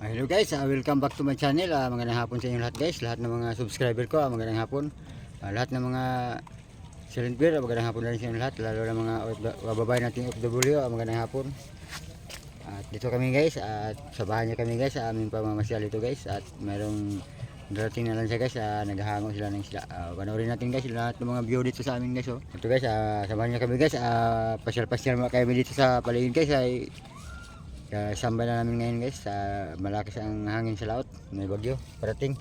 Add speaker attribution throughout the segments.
Speaker 1: Hello guys, ah, welcome back to my channel. Ah, magandang hapon sa inyo lahat guys. Lahat ng mga subscriber ko, ah, magandang hapon. Ah, lahat ng mga silent beer, ah, magandang hapon na rin sa inyo lahat. Lalo na mga babae nating OFW, ah, magandang hapon. At dito kami guys, at sabahan niyo kami guys sa aming pamamasyal ito guys. At merong darating na lang siya guys, ah, naghahango sila ng isla. Ah, panoorin natin guys lahat ng mga view dito sa amin guys. Oh. Ito guys, ah, samahan niyo kami guys. Ah, pasyal-pasyal kami dito sa paligid guys. Ay, kaya samba na namin ngayon guys, sa malakas ang hangin sa laot, may bagyo, parating.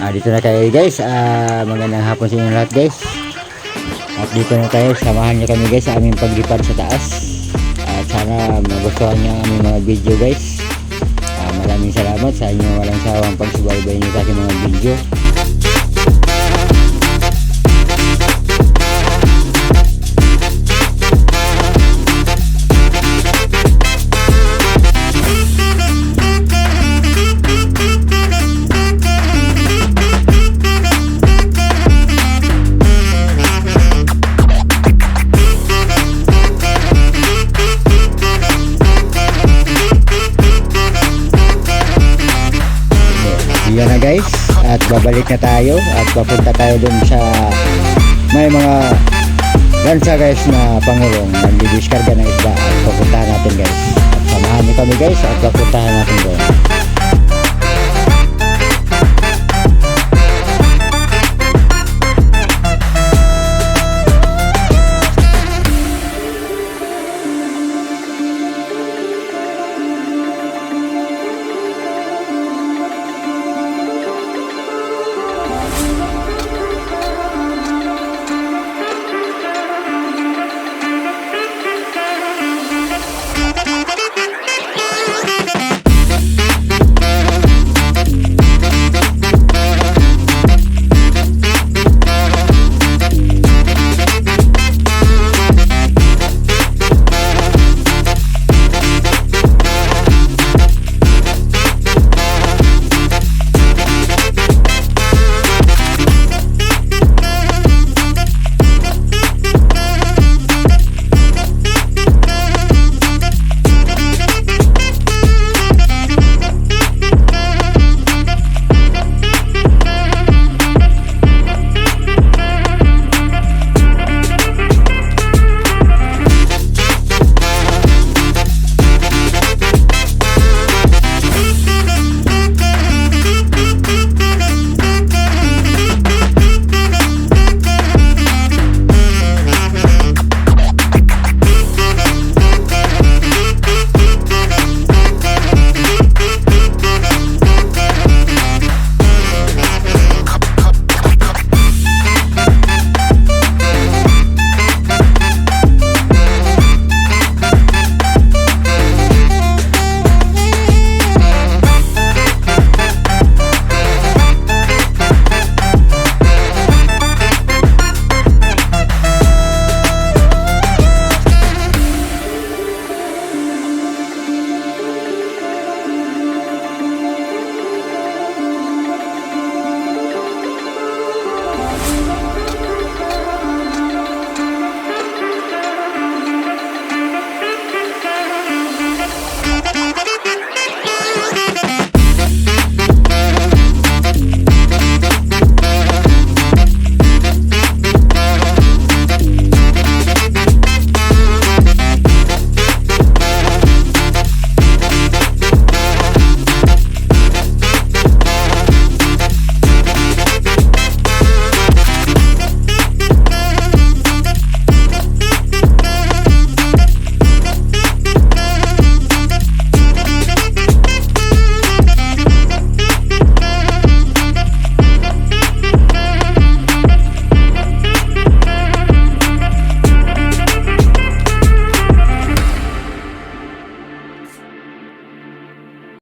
Speaker 1: Ah, dito na tayo guys, ah, magandang hapon sa inyo lahat guys. At dito na tayo, samahan niyo kami guys sa aming paglipad sa taas. At sana magustuhan niyo ang aming mga video guys. Ah, maraming salamat sa inyo walang sawang pagsubaybay niyo sa aking mga video. Yan na guys, at babalik na tayo at papunta tayo dun sa may mga lansa guys na pangulong nagdidiskarga ng isda at papuntahan natin guys. At samahan niyo kami guys at papuntahan natin doon.